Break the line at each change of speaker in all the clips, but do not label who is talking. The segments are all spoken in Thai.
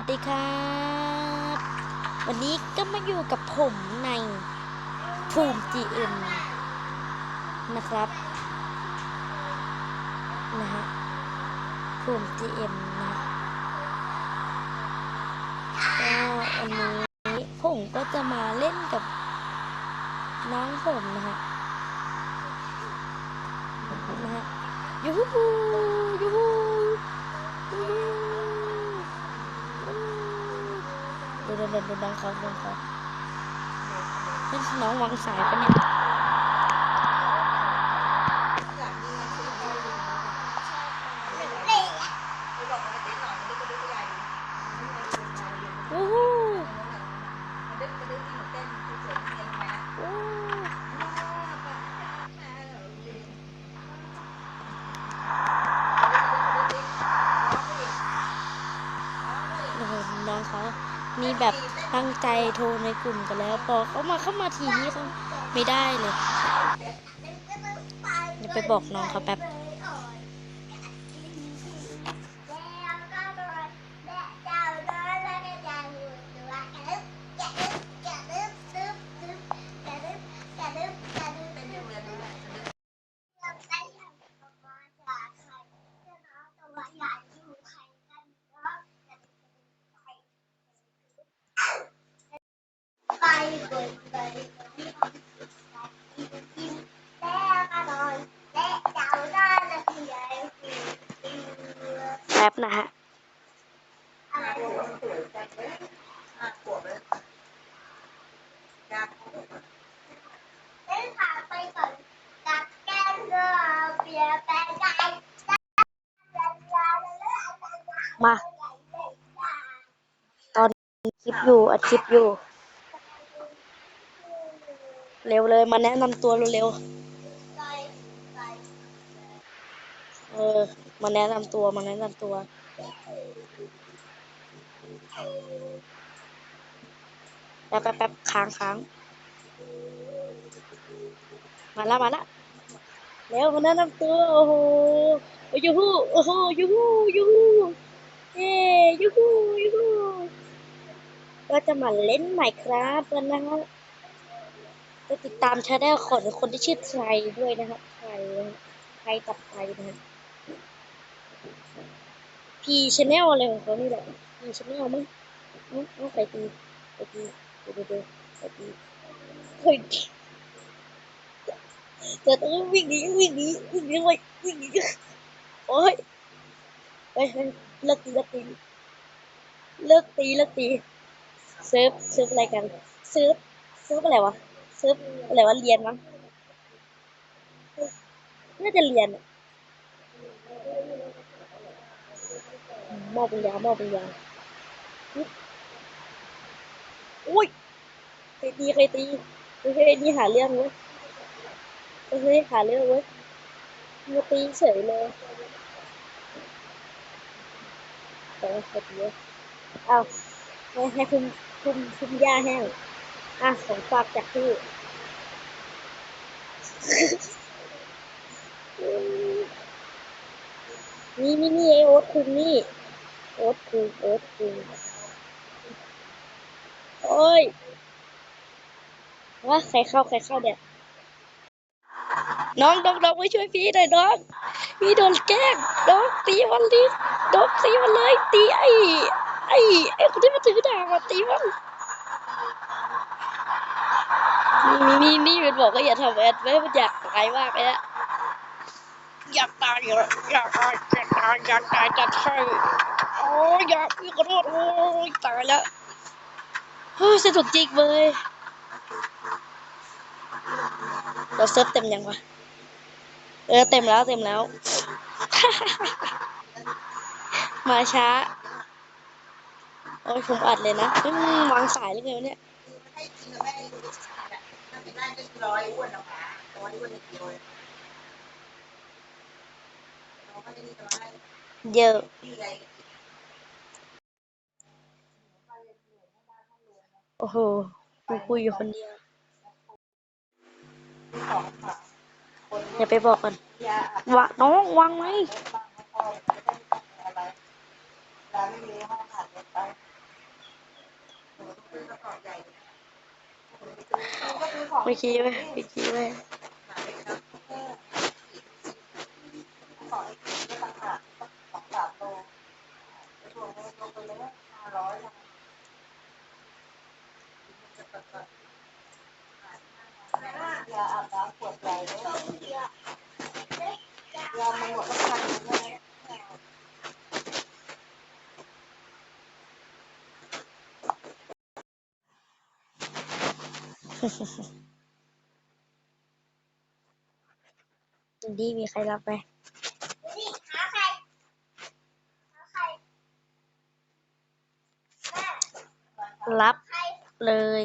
สวัสดีครับวันนี้ก็มาอยู่กับผมในภูมิ GM นะครับนะฮะภูมิ GM นะฮะก็วันนี้ผมก็จะมาเล่นกับน้องผมนะฮะนะฮะยูฮูยูฮูยูฮู ดูดูดูดูน้องเขาดูน้องเขาเป็นน้องวางสายปะเนี่ย โทรในกลุ่มกันแล้วพอเขามาเข้ามาทีนี้เขาไม่ได้เลยเดี๋ยวไปบอกน้องเขาแป๊บ
มเรือเปียแปลงใจ
มา ตอนคลิปอยู่อัดคลิปอยู่ เร็วเลยมาแนะนำตัวเร็วๆเออมาแนะนำตัวมาแนะนำตัว แป๊บแป๊บแป๊บค้างค้างมาละมาละแล้วมาแนะนำตัวโอ้โหอยูฮูโอ้โหยูฮูยูฮูเย้ยูฮูยูฮูก็จะมาเล่นใหม่ครับกันนะฮะก็ติดตามชาแนลของคนที่ชื่อไทรด้วยนะครับไทรไทรตับไทรนะฮะพีชาแนลอะไรของเขานี่แหละ พีชแนลมั้งเอาเอ้าใครตีใครตีเดี๋ยวเดี๋ยวเดี๋ยวใครตีเฮ้ยเดี๋ยวต้องวิ่งหนีวิ่งหนีวิ่งหนีไว้วิ่งหนีโอ้ยเฮ้ยเฮ้ยเลิกตีเลิกตีเลิกตีเลิกตีเซิร์ฟเซิร์ฟอะไรกันเซิร์ฟเซิร์ฟอะไรวะเซิร์ฟอะไรวะเรียนมั้งน่าจะเรียนอะมอบปัญญามอบปัญญา อุ้ยใครตีใครตีเฮ้ยเฮ้ยนี่หาเรื่องเว้ยเฮ้ยเฮ้ยหาเรื่องเว้ยมาตีเฉยเลยแต่ว่าใครตีอ้าวให้ให้คุมคุมคุมหญ้าแห้งอะของฝากจากพี่นี่นี่นี่ไอโอ๊ตคุงนี่โอ๊ตคุงโอ๊ตคุง โอ้ยว่าใครเข้าใครเข้าเนี่ยน้องน้องน้องไปช่วยพี่หน่อยน้องพี่โดนแกล้งน้องตีมันดิน้องตีมันเลยตีไอ้ไอ้ไอ้คนที่มาถือดาบมาตีมันนี่นี่นี่มันบอกว่าอย่าทำแอดไว้มันอยากตายมากเลยอะอยากตายอยากอยากตายอยากตายอยากตายจะใช่โอ้ยอยากพี่ขอโทษโอ้ยตายแล้ว สนุกจริงเลยเราเซิร์ฟเต็มยังวะ เออเต็มแล้วเต็มแล้ว มาช้า โอ้ยผมอัดเลยนะวางสายหรือไงวะเนี่ย
เนี้ยอ้วนเยอะ
โอ้โห กูคุยอยู่คนเดียว
อ
ย่าไปบอกกันวะน้องวางไหม
ไม่คีไห
มไม่คีไห
มขออีกสองสามโลไปทวงเงินลงไปเลย ยาอาบน้ำขวดใหญ่เลยยามันหมดแล้วพันหนึ่งเลย
ดีมีใครรับไหม
นี่หาใครหาใครแม่
รับ
ใคร
เลย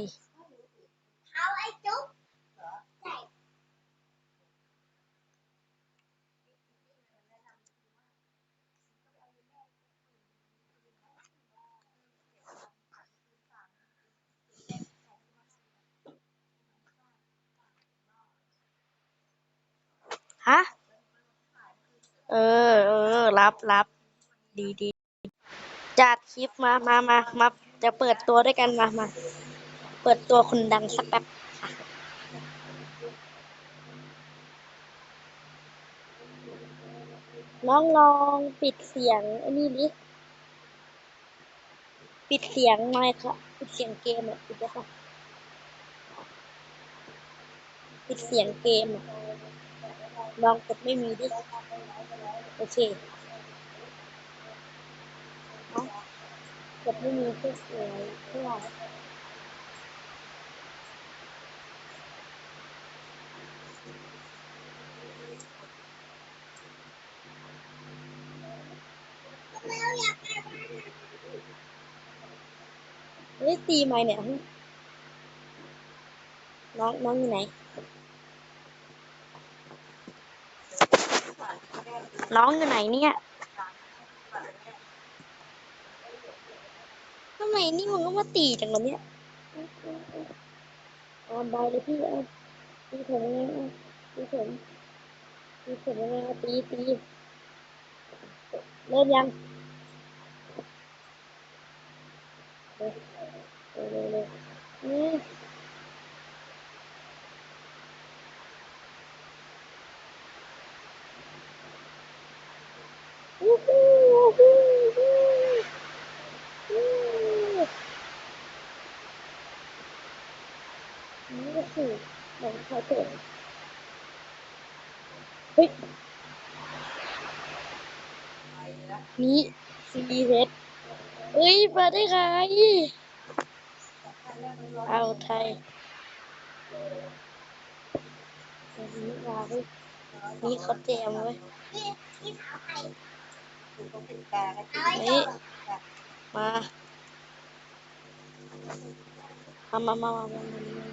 เอาไอ้จุ๊บใส่
ฮะ เออ เออ รับรับดีดีจัดคลิปมามามามาจะเปิดตัวด้วยกันมามา เปิดตัวคนดังสักแป๊บค่ะน้องลองปิดเสียงไอ้นี่ดิ ปิดเสียงไมค์ค่ะปิดเสียงเกมอะปิดด้ค่ะ ปิดเสียงเกมอะ ลองกดไม่มีดิ โอเคกดไม่มีก็สวยเท่าไหร่เฮ้ยตีไหมเนี่ยน้องน้องอยู่ไหน น้องอยู่ไหนเนี่ยทำไมนี่มึงก็มาตีจังวะเนี่ยเอาบายเลยพี่เอาตีผมยังไงเอาตีผมตีผมยังไงเอาตีตีเริ่มยังเร็วเร็วเร็วเร็ว นี่วู้ฮู้วู้ฮู้วู้ฮู้นี่ก็คืองชายเปิดเฮ้ย นี่ซีเรสเอ้ย มาได้ไงเอาไทยนี่มาเลยนี่เขาเตรียมไว้
นี่นี่หาใคร
อยู่ตรงติดกลางไอ้ที่
เอาไอ้
นี่
จุ๊บ
มามา มามามามามามา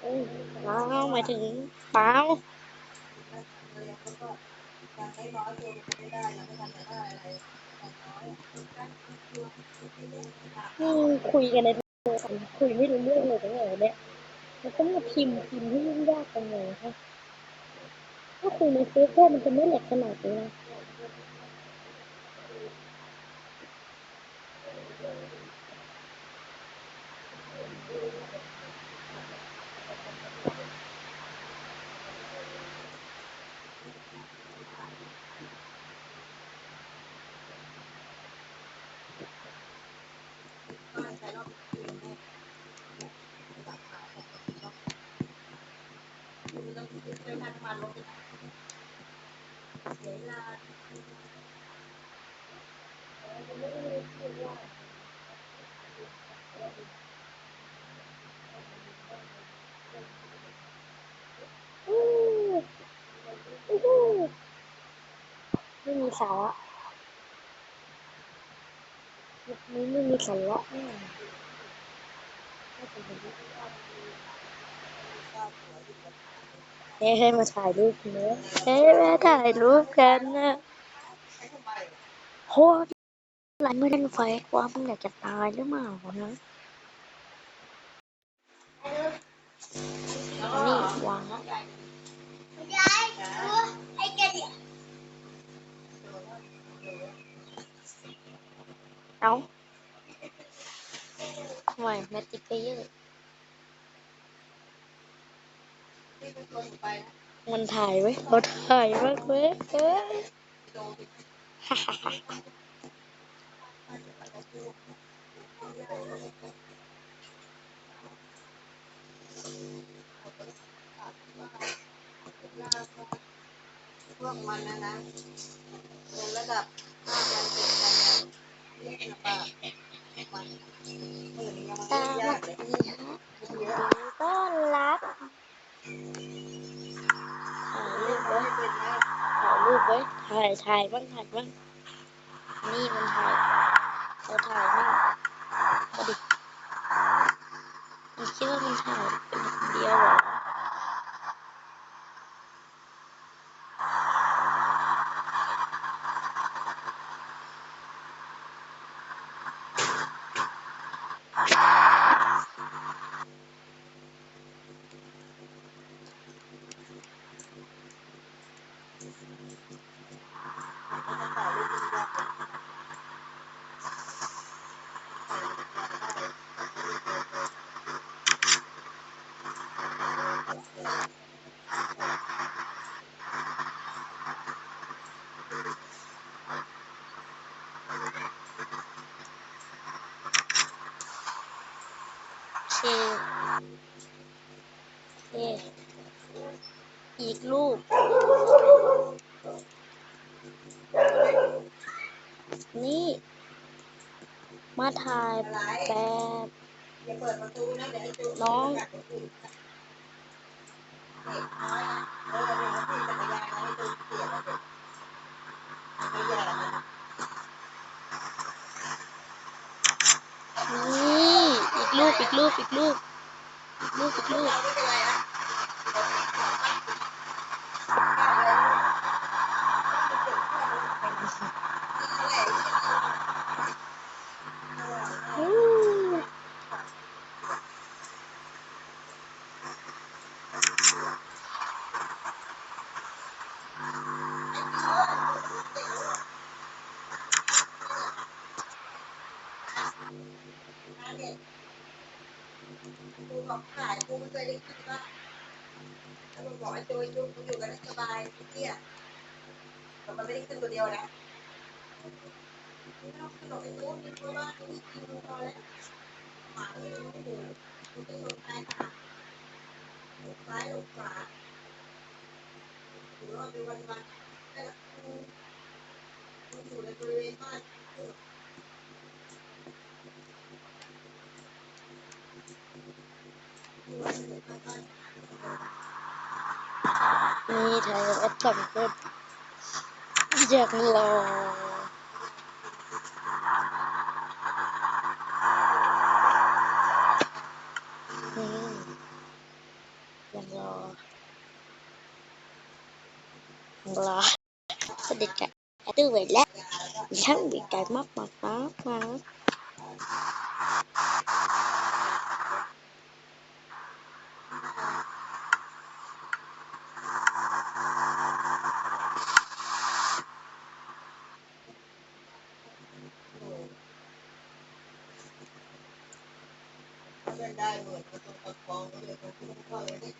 เอ้ยเปล่าหมายถึงเปล่า
ยังไม่ร้อยตัวไม่ได้ยังไม่ทันจะได้อะไรน้อย
อืมคุยกันในโทรศัพท์คุยไม่รู้เรื่องเลยตั้งแต่เนี้ย มันต้องมาพิมพ์พิมพ์ที่ยุ่งยากตรงไหนคะถ้าคุยในเฟซแค่มันจะไม่แหลกขนาดนี้นะ ไม่มีสาระคลิปนี้ไม่มีสาระแน่เฮ้ยให้มาถ่ายรูปเนอะเฮ้ยมาถ่ายรูปกันนะโคตร อะไรไม่เล่นไฟว่ามึงอยากจะตายหรือเปล่านะนี่วาง
เอาทำไม
มาติเพเยอะมันถ่ายไว้เราถ่ายมากเว้ยฮ่าฮ่าฮ่า
พวกมันนะนะเป็นระดับห้ายันเจ็ดยันเนี่นะป้ามันหมื่นยังไม่ยากเลย
ดีฮะต้อนรับถ่ายรูปไว้ถ่ายรูปไว้ถ่ายถ่ายบ้างถ่ายบ้างนี่มันถ่ายเราถ่ายบ้างมาดิมัน คิดว่ามันถ่ายเป็นคนเดียวหรอ
ถ่ายรูปดีกว่า
โอเคโอเคอีกรูป นี่ มาถ่ายแบบ
นะเดี๋ยวไอ้จู
น้อง
เด็กน้อยนะเออเดี๋ยวพี่จักรยานนะให้จูเสียแล้วเด็กไม่แย่นะ
นี่ ลูกอีกลูกอีกรูปอีกลูกอีกลูก
ไม่เป็นไรนะ
อู้
ครูบอก ขายครูไม่เคยได้คิดว่าถ้ามึงบอกไอ้โจยจุกมึงอยู่กันให้สบายไอ้เที่ยแต่มันไม่ได้ขึ้นตัวเดียวนะไม่ต้องขึ้นหรอกไอ้โจกินตัวบ้านนี่กินพอแล้วห มาที่ไม่อยู่คุณจะลงไปค่ะลงซ้ายลงขวาหรือว่าเป็นวันๆแต่ละคุณคุณอว่า
ยรถสองคนอยากรอยากรอยากรอสนิทกับไอ้ตู้ไว้แล้วช่าง bị cái mắt mặt đó mà
เล่นได้เหมือนประตูประคองเลยประตูก็เลยได้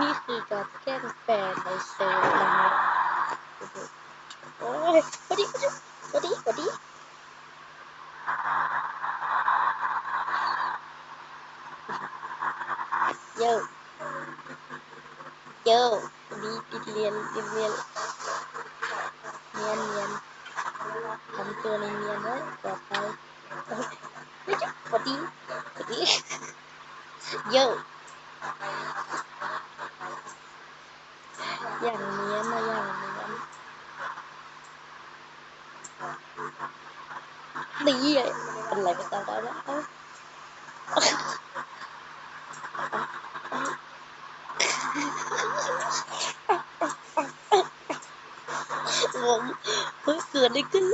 นี่คือการ แกล้งแฟนในเซลล์นะฮะโอ้ยพอดีพอดีพอดีเยอ เหี้ยเป็นไรกันตอนนี้งงเกิดอะไรขึ้น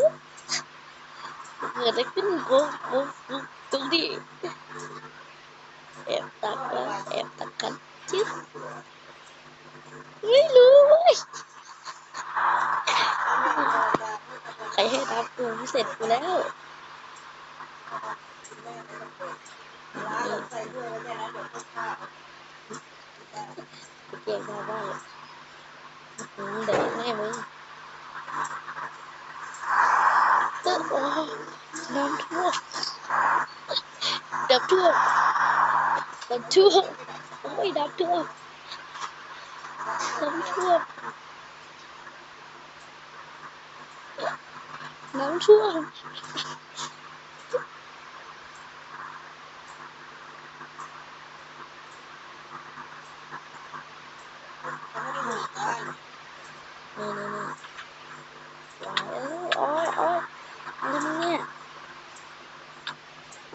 เกิดอะไรขึ้นกูกูกูตรงนี้แอบตักกันแอบตักกันจิ๊บไม่รู้ใครให้รับกูเสร็จกูแล้วา
นเราใส่ด้วยแล้วเนี่ยนะเดี๋ยวพวกข้าว
เก่งมากว่าเลยอืมแดกแน่มึงตึ๊ดโอ้น้ำท่วมน้ำท่วมน้ำท่วมโอ้ยน้ำท่วมน้ำท่วมน้ำท่วม
เขาไม่ได้หนีกัน
นี่นี่นี่เอ้ยโอ้ยโอ้ยอะไรมึงเนี่ย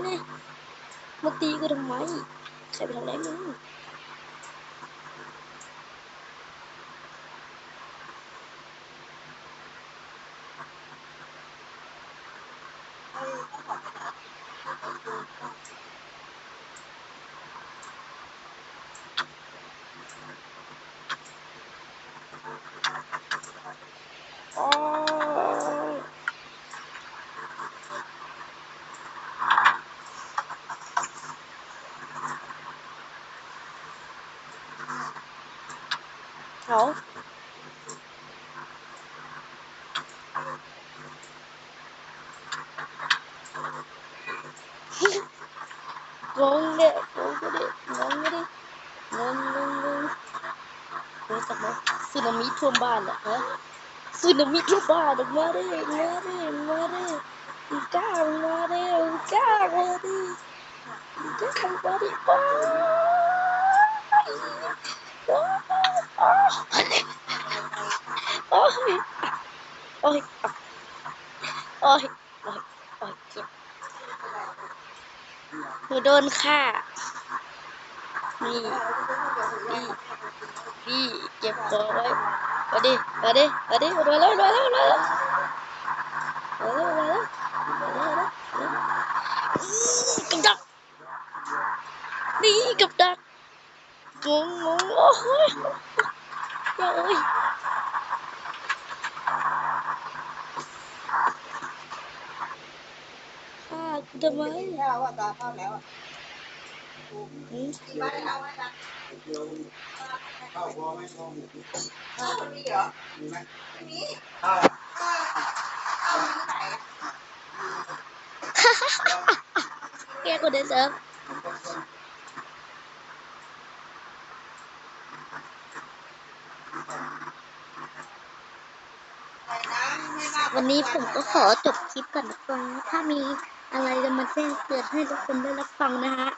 นี่มาตีกูทำไมใครไปทำอะไรมึง
เฮ้ยต้องขอไปนะ
โอ้ย เอางงเนี่ยงงก็ดิงงก็ดิงงงงงเฮ้ยจับมาสึนามิท่วมบ้านเหรอฮะสึนามิท่วมบ้านออกมาดิมาดิมาดิมึงกล้ามึงมาดิมึงกล้ามาดิมึงกล้ามาดิโอ้ โอ้ยโอ้ยโอ้ยโอ้ยโอ้ยเจ็บหนูโดนฆ่า นี่นี่นี่เก็บของไว้มาดิมาดิมาดิมาแล้วมาแล้วมาแล้วมาแล้วมาแล้วมาแล้วมาแล้วกับดักนี่กับดักงงงงโอ้ย อย่าเอ้ยฆ่ากูทำ
วันนี้
ผมก็ขอจบคลิปก่อนนะครับถ้ามีอะไรจะมาแจ้งเตือนให้ทุกคนได้รับฟังนะฮะ